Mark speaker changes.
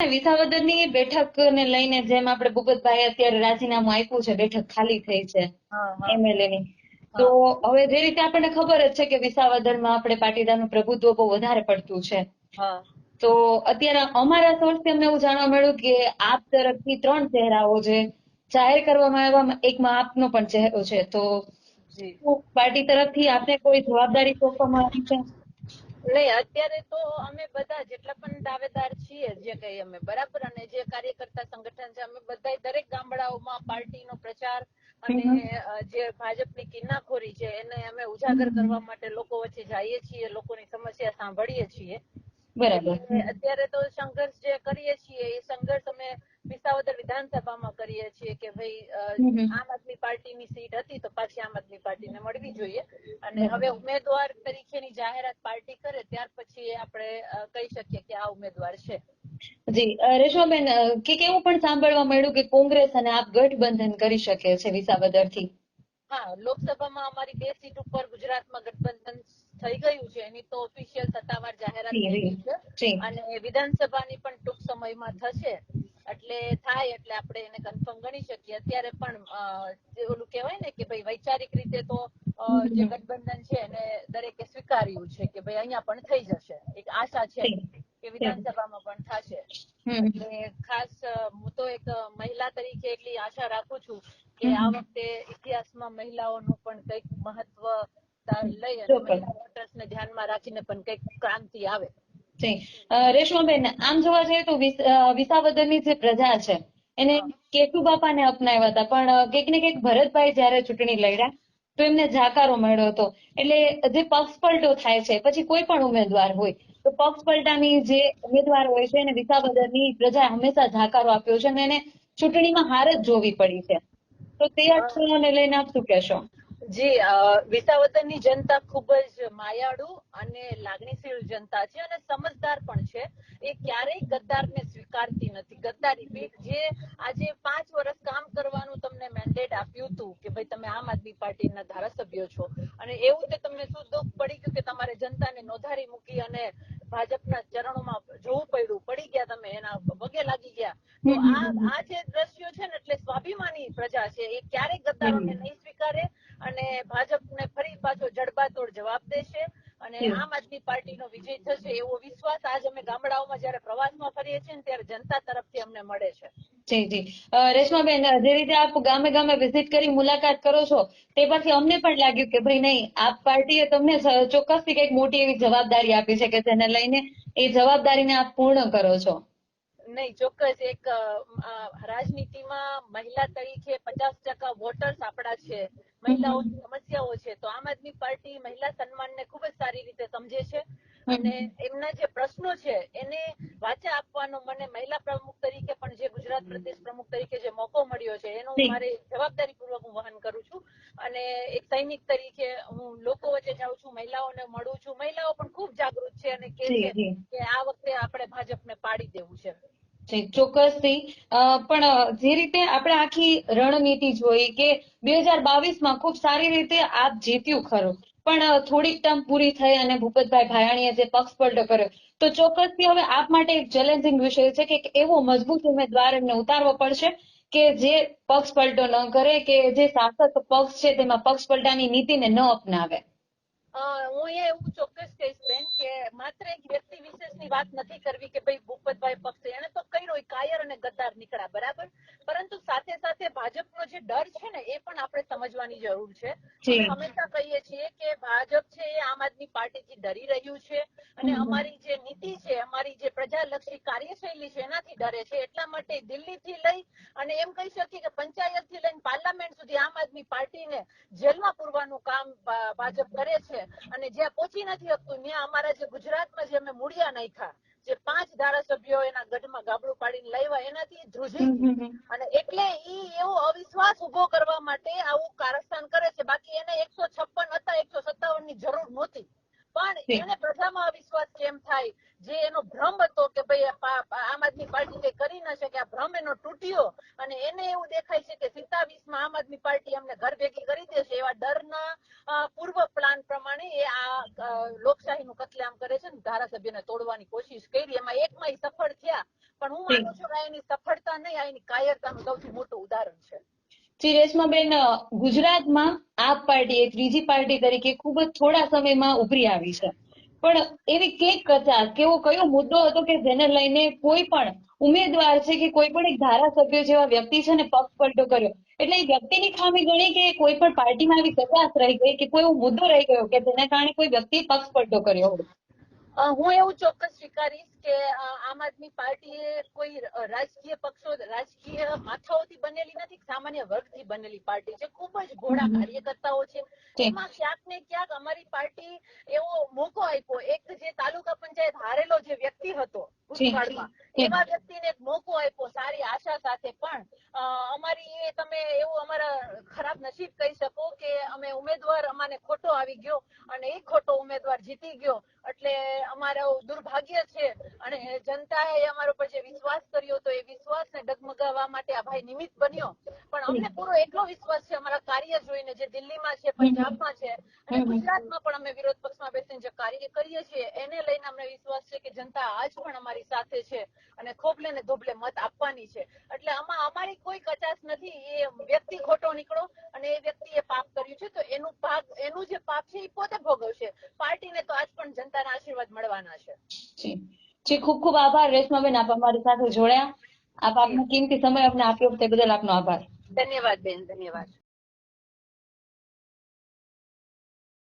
Speaker 1: વિસાવદરની બેઠકને લઈને જેમ આપણે ભૂપતભાઈ અત્યારે રાજીનામું આપ્યું છે બેઠક ખાલી થઈ છે એમએલએ ની તો હવે જે રીતે આપણને ખબર જ છે કે વિસાવદરમાં આપણે પાટીદારનું પ્રભુત્વ બહુ વધારે પડતું છે. તો અત્યારે અમારા સોર્સથી અમને એવું જાણવા મળ્યું કે આપ તરફથી ત્રણ ચહેરાઓ છે જાહેર કરવામાં આવ્યા એકમાં આપનો પણ ચહેરો છે. તો પાર્ટી તરફથી આપને કોઈ જવાબદારી સોંપવામાં આવી છે?
Speaker 2: નહીં અત્યારે તો અમે બધા જેટલા પણ દાવેદાર છીએ જે કઈ અમે બરાબર અને જે કાર્યકર્તા સંગઠન છે અમે બધા દરેક ગામડાઓમાં પાર્ટીનો પ્રચાર અને જે ભાજપની કિન્નાખોરી છે એને અમે ઉજાગર કરવા માટે લોકો વચ્ચે જઈએ છીએ લોકોની સમસ્યા સાંભળીએ છીએ.
Speaker 1: બરાબર.
Speaker 2: અત્યારે તો સંઘર્ષ જે કરીએ છીએ એ સંઘર્ષ અમે વિસાવદર વિધાનસભામાં કરીએ છીએ કે ભાઈ. આમ આદમી પાર્ટીની સીટ હતી તો પાછી આમ આદમી પાર્ટીને મળવી જોઈએ. અને હવે ઉમેદવાર તરીકેની જાહેરાત પાર્ટી કરે ત્યાર પછી આપણે કહી શકીએ કે આ ઉમેદવાર છે.
Speaker 1: જી રેશમાબેન કે એવું પણ સાંભળવા મળ્યું કે કોંગ્રેસ અને આપ ગઠબંધન કરી શકે છે વિસાવદરથી?
Speaker 2: હા લોકસભામાં અમારી બે સીટ ઉપર ગુજરાતમાં ગઠબંધન થઈ ગયું છે. એની તો ઓફિશિયલ સત્તાવાર જાહેરાત થઈ. છે. અને વિધાનસભાની પણ ટૂંક સમયમાં થશે. એટલે થાય એટલે આપણે એને કન્ફર્મ ગણી શકીએ. અત્યારે પણ જે ઓલું કહેવાય ને કે ભાઈ વૈચારિક રીતે તો જે ગઠબંધન છે એને દરેકે સ્વીકાર્યું છે કે ભાઈ અહીંયા પણ થઈ જશે. એક આશા છે કે વિધાનસભામાં પણ થશે. એટલે ખાસ હું તો એક મહિલા તરીકે એટલી આશા રાખું છું કે આ વખતે ઇતિહાસમાં મહિલાઓનું પણ કંઈક મહત્વ લઈ અને. મહિલા વોટર્સને ધ્યાનમાં રાખીને પણ કંઈક ક્રાંતિ આવે.
Speaker 1: રેશમાબેન, આમ જોવા જઈએ તો વિસ- વિસાવદરની જે પ્રજા છે, એને કેશુ બાપાને અપનાવ્યા હતા. પણ કંઈક ને કંઈક ભરતભાઈ જયારે ચૂંટણી લડ્યા, તો એમને જાકારો મળ્યો હતો. એટલે જે પક્ષપલટો થાય છે, પછી કોઈ પણ ઉમેદવાર હોય, તો પક્ષપલટાની જે ઉમેદવાર હોય છે, એને વિસાવદરની પ્રજાએ હંમેશા જાકારો આપ્યો છે અને એને ચૂંટણીમાં હાર જ જોવી પડી છે. તો તે અક્ષરોને લઈને આપ શું કહેશો?
Speaker 2: જી વિસાવદરની જનતા ખૂબ જ માયાળુ અને લાગણીશીલ જનતા છે અને સમજદાર પણ છે. એ ક્યારેય ગદ્દારને સ્વીકારતી નથી. ગદ્દારી જે આજે પાંચ વર્ષ કામ કરવાનું તમને મેન્ડેટ આપ્યું હતું કે ભાઈ તમે આમ આદમી પાર્ટીના ધારાસભ્યો છો અને એવું તે તમને શું દુઃખ પડી ગયું કે તમારે જનતાને નોધારી મૂકી અને ભાજપના ચરણોમાં જોવું પડ્યું? પડી ગયા તમે એના વગે લાગી ગયા. તો આ આ જે દ્રશ્યો છે ને એટલે સ્વાભિમાની પ્રજા છે એ ક્યારેય ગદ્દારોને નહીં સ્વીકારે અને ભાજપને ફરી પાછો જડબાતોડ જવાબ દેશે અને આમ આદમી પાર્ટીનો વિજય થશે એવો વિશ્વાસ આજ અમે ગામડાઓમાં જયારે પ્રવાસમાં ફરીએ છીએ ત્યારે જનતા તરફથી અમને મળે છે.
Speaker 1: જી જી. રેશમાબેન જે રીતે આપ ગામે ગામે વિઝિટ કરી મુલાકાત કરો છો તે પછી અમને પણ લાગ્યું કે ભાઈ નહીં આપ પાર્ટીએ તમને ચોક્કસથી કંઈક મોટી એવી જવાબદારી આપી છે કે જેને લઈને એ જવાબદારીને આપ પૂર્ણ કરો છો.
Speaker 2: નહીં ચોક્કસ એક રાજનીતિમાં મહિલા તરીકે પચાસ ટકા વોટર્સ આપણા છે. મહિલાઓની સમસ્યાઓ છે તો આમ આદમી પાર્ટી મહિલા સન્માનને ખૂબ જ સારી રીતે સમજે છે. અને એમના જે પ્રશ્નો છે એને વાચા આપવાનો મને મહિલા પ્રમુખ તરીકે પણ જે ગુજરાત પ્રદેશ પ્રમુખ તરીકે જે મોકો મળ્યો છે એનું મારે જવાબદારી પૂર્વક હું વહન કરું છું. અને એક સૈનિક તરીકે હું લોકો વચ્ચે જાઉં છું મહિલાઓને મળું છું. મહિલાઓ પણ ખૂબ જાગૃત છે અને કે છે કે આ વખતે આપણે ભાજપને પાડી દેવું છે.
Speaker 1: જી ચોક્કસથી પણ જે રીતે આપણે આખી રણનીતિ જોઈ કે બે હજાર બાવીસમાં ખૂબ સારી રીતે આપ જીત્યું ખરું. પણ થોડીક ટર્મ પૂરી થઈ અને ભૂપતભાઈ ભાયાણીએ જે પક્ષ પલટો કર્યો. તો ચોક્કસથી હવે આપ માટે એક ચેલેન્જિંગ વિષય છે કે એવો મજબૂત ઉમેદવાર એમને ઉતારવો પડશે કે જે પક્ષ પલટો ન કરે, કે જે શાસક પક્ષ છે તેમાં પક્ષ પલટાની નીતિને ન અપનાવે.
Speaker 2: હું એ એવું ચોક્કસ કહીશ બેન કે માત્ર એક વ્યક્તિ વિશેષની વાત નથી કરવી કે ભાઈ ભૂપતભાઈ પક્ષ એને તો ઈ કાયર અને ગદ્દાર નીકળ્યા બરાબર? પરંતુ સાથે સાથે ભાજપનો જે ડર છે ને એ પણ આપણે સમજવાની જરૂર છે. હંમેશા કહીએ છીએ કે ભાજપ છે એ આમ આદમી પાર્ટીથી ડરી રહ્યું છે અને અમારી જે નીતિ છે અમારી જે પ્રજાલક્ષી કાર્યશૈલી છે એનાથી ડરે છે. એટલા માટે દિલ્હીથી લઈ અને એમ કહી શકીએ કે પંચાયતથી લઈને પાર્લામેન્ટ સુધી આમ આદમી પાર્ટીને જેલમાં પૂરવાનું કામ ભાજપ કરે છે. અને જ્યાં પહોંચી નથી શકતું ત્યાં અમારા જે ગુજરાતમાં જે અમે મૂળિયા નાખ્યા જે પાંચ ધારાસભ્યો એના ગઢમાં ગાબડું પાડીને લાવ્યા એનાથી ધ્રુજી. અને એટલે ઈ એવો અવિશ્વાસ ઊભો કરવા માટે આવું કારસ્તાન કરે છે બાકી એને એકસો છપ્પન હતા એકસો સત્તાવનની જરૂર નહોતી પણ. એને પ્રજામાં અવિશ્વાસ કેમ થાય જે એનો ભ્રમ હતો કે ભાઈ આ પા- પા- આમ આદમી પાર્ટી કઈ કરી ન એનો તૂટ્યો અને એને એવું દેખાય છે કે સિત્તાવીસમાં આમ આદમી પાર્ટી અમને ઘર ભેગી કરી દેશે એવા ડરના પૂર્વ પ્લાન પ્રમાણે એ આ લોકશાહીનું કતલેઆમ કરે છે ને ધારાસભ્યને તોડવાની કોશિશ કરી. એમાં એકમાં માં સફળ થયા. પણ હું માનું છું કે એની સફળતા નહીં, આ એની કાયરતાનું સૌથી મોટું ઉદાહરણ છે.
Speaker 1: શ્રી રેશમાબેન ગુજરાતમાં આપ પાર્ટી એ ત્રીજી પાર્ટી તરીકે ખૂબ જ થોડા સમયમાં ઉભરી આવી છે. પણ એવી કઈ કથા કેવો કયો મુદ્દો હતો કે જેને લઈને કોઈ પણ ઉમેદવાર છે કે કોઈ પણ એક ધારાસભ્ય જેવા વ્યક્તિ છે ને પક્ષ પલટો કર્યો. એટલે એ વ્યક્તિની ખામી ગણી કે કોઈ પણ પાર્ટીમાં આવી કચાશ રહી ગઈ કે કોઈ એવો મુદ્દો રહી ગયો કે જેના કારણે કોઈ વ્યક્તિ પક્ષ પલટો કર્યો હોય.
Speaker 2: હું એવું ચોક્કસ સ્વીકારીશ કે આમ આદમી પાર્ટી એ કોઈ રાજકીય પક્ષો રાજકીય માથાઓથી બનેલી નથી સામાન્ય વર્ગથી બનેલી પાર્ટી છે. ખૂબ જ ઘોડા કાર્યકર્તાઓ છે. એમાં ક્યાંક ને ક્યાંક અમારી પાર્ટી એવો મોકો આપ્યો. એક જે તાલુકા પંચાયત હારેલો જે વ્યક્તિ હતો ભૂતકાળમાં એવા વ્યક્તિને એક મોકો આપ્યો સારી આશા સાથે. પણ અમારી એ તમે એવું અમારા ખરાબ નસીબ કહી શકો કે અમે ઉમેદવાર અમાને ખોટો આવી ગયો અને એ ખોટો ઉમેદવાર જીતી ગયો. એટલે અમારું દુર્ભાગ્ય છે અને જનતાએ અમારા પર જે વિશ્વાસ કર્યો તો એ વિશ્વાસને ડગમગાવવા માટે આ ભાઈ નિમિત્ત બન્યો. પણ અમને પૂરો એટલો વિશ્વાસ છે અમારા કાર્ય જોઈને જે દિલ્હીમાં છે પંજાબમાં છે અને ગુજરાતમાં પણ અમે વિરોધ પક્ષમાં બેસીને જે કાર્ય કરીએ છીએ એને લઈને અમને વિશ્વાસ છે કે જનતા આજ પણ અમારી સાથે છે અને ખોબલે ને ધોબલે મત આપવાની છે. એટલે આમાં અમારી કોઈ કચાશ નથી એ વ્યક્તિ ખોટો નીકળો અને એ વ્યક્તિએ પાપ કર્યું છે તો એનું પાપ એનું જે પાપ છે એ પોતે ભોગવશે. પાર્ટીને તો આજ પણ જનતાના આશીર્વાદ મળવાના છે.
Speaker 1: જી. જી ખૂબ ખૂબ આભાર. રેશમાબેન આપ અમારી સાથે જોડાયા. આપ આપનો કિંમતી સમય અમને આપ્યો તે બદલ આપનો આભાર.
Speaker 2: ધન્યવાદ બેન ધન્યવાદ.